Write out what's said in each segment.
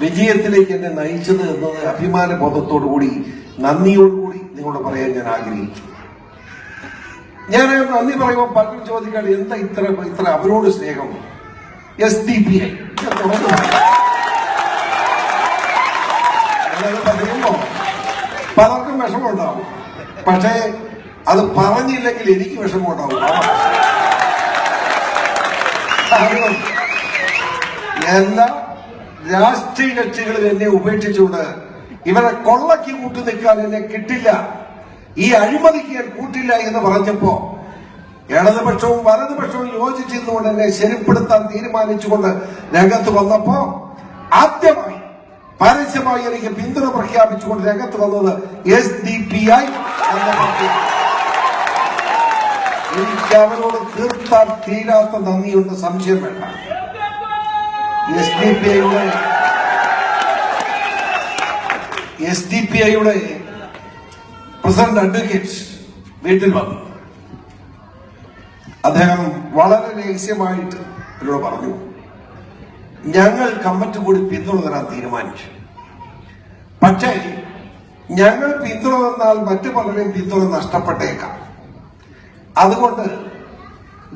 വിജയത്തിലേക്ക് എന്നെ നയിച്ചത് എന്നത് അഭിമാന ബോധത്തോടുകൂടി നന്ദിയോടുകൂടി നിങ്ങളോട് പറയാൻ ഞാൻ ആഗ്രഹിച്ചു ഞാൻ നന്ദി പറയുമ്പോൾ പലരും ചോദിക്കാൻ എന്താ ഇത്ര ഇത്ര അവരോട് സ്നേഹം? എസ് ഡി പി ഐ പറയുമ്പോ പലർക്കും വിഷമമുണ്ടാവും. പക്ഷേ അത് പറഞ്ഞില്ലെങ്കിൽ എനിക്ക് വിഷമമുണ്ടാവും. എല്ലാ രാഷ്ട്രീയ കക്ഷികളിൽ എന്നെ ഉപേക്ഷിച്ചുകൊണ്ട് ഇവരെ കൊള്ളയ്ക്ക് കൂട്ടു നിൽക്കാൻ എന്നെ കിട്ടില്ല. ഈ അഴിമതിക്ക് ഞാൻ കൂട്ടില്ല എന്ന് പറഞ്ഞപ്പോ ഇടതുപക്ഷവും വലതുപക്ഷവും യോജിച്ചിരുന്നുകൊണ്ട് എന്നെ ശരിപ്പെടുത്താൻ തീരുമാനിച്ചുകൊണ്ട് രംഗത്ത് വന്നപ്പോ ആദ്യമായി പരസ്യമായി എനിക്ക് പിന്തുണ പ്രഖ്യാപിച്ചുകൊണ്ട് രംഗത്ത് വന്നത് എസ് ഡി പി ഐ എന്ന പാർട്ടിയാണ്. എനിക്ക് അവരോട് തീർത്താൻ തീരാത്ത നന്ദിയുണ്ട് സംശയം വേണ്ട. എസ് ഡി പി ഐയുടെ എസ് ഡി പി ഐയുടെ പ്രസിഡന്റ് അഡ്വക്കേറ്റ് വീട്ടിൽ വന്നു. അദ്ദേഹം വളരെ രഹസ്യമായിട്ട് എന്നോട് പറഞ്ഞു ഞങ്ങൾ കമ്മിറ്റി കൂടി പിന്തുണ തരാൻ തീരുമാനിച്ചു. പക്ഷേ ഞങ്ങൾ പിന്തുണ തന്നാൽ മറ്റു പലരെയും പിന്തുണ നഷ്ടപ്പെട്ടേക്കാം. അതുകൊണ്ട്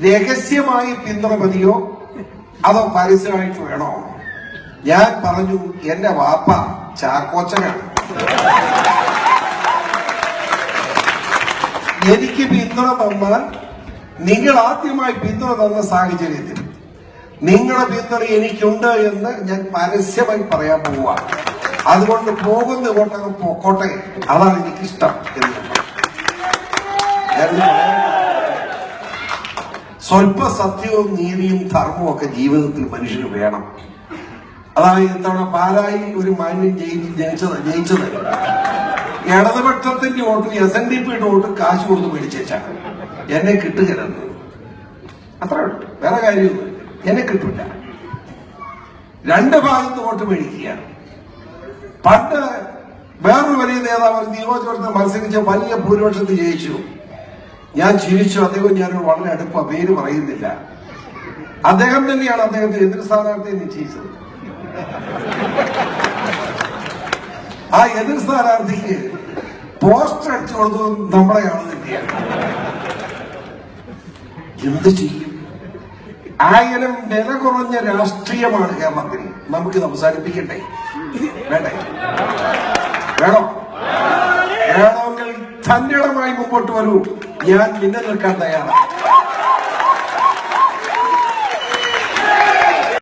രഹസ്യമായി പിന്തുണ മതിയോ അതോ പരസ്യമായിട്ട് വേണോ? ഞാൻ പറഞ്ഞു എന്റെ വാപ്പ ചാക്കോച്ചനാണ്. എനിക്ക് പിന്തുണ തന്നാൽ നിങ്ങൾ ആദ്യമായി പിന്തുണ തന്ന സാഹചര്യത്തിൽ നിങ്ങളുടെ പിന്തുണ എനിക്കുണ്ട് എന്ന് ഞാൻ പരസ്യമായി പറയാൻ പോവുക. അതുകൊണ്ട് പോകുന്ന കോട്ടകം പോക്കോട്ടെ. അതാണ് എനിക്കിഷ്ടം എന്ന്. സ്വല്പ സത്യവും നീതിയും ധർമ്മവും ഒക്കെ ജീവിതത്തിൽ മനുഷ്യന് വേണം. അതാണ് ഇത്തവണ പാലായി ഒരു മാന്യം ജയി- ജനിച്ചത് ജയിച്ചത്. ഇടതുപക്ഷത്തിന്റെ വോട്ട് എസ് എൻ ഡി പിയുടെ വോട്ട് കാശ് കൊടുത്ത് മേടിച്ചാണ് എന്നെ കിട്ടുകയെന്ന് അത്ര വേറെ കാര്യമൊന്നും എന്നെ കിട്ടില്ല രണ്ട് ഭാഗത്ത് വോട്ട് മേടിക്കുകയാണ്. പണ്ട് വേറൊരു വലിയ നേതാവ് നിയോജകവർഗത്തിൽ മത്സരിച്ച വലിയ ഭൂരിപക്ഷത്തിൽ ജയിച്ചു. ഞാൻ ജീവിച്ചു അദ്ദേഹം ഞാനൊരു വളരെ അടുപ്പ പേര് പറയുന്നില്ല. അദ്ദേഹം തന്നെയാണ് അദ്ദേഹത്തെ എതിർ സ്ഥാനാർത്ഥിയെ നിശ്ചയിച്ചത്? ആ എതിർ സ്ഥാനാർത്ഥിക്ക് പോസ്റ്റർ അടിച്ചു കൊടുത്തത് നമ്മുടെ എന്ത് ചെയ്യും? ആയിരം വില കുറഞ്ഞ രാഷ്ട്രീയമാണ് കേരളത്തിൽ. നമുക്ക് അവസാനിപ്പിക്കട്ടെ വേണ്ടേ? വേണോ? വേണമെങ്കിൽ തന്നിടമായി മുമ്പോട്ട് വരൂ. 你那都干那样。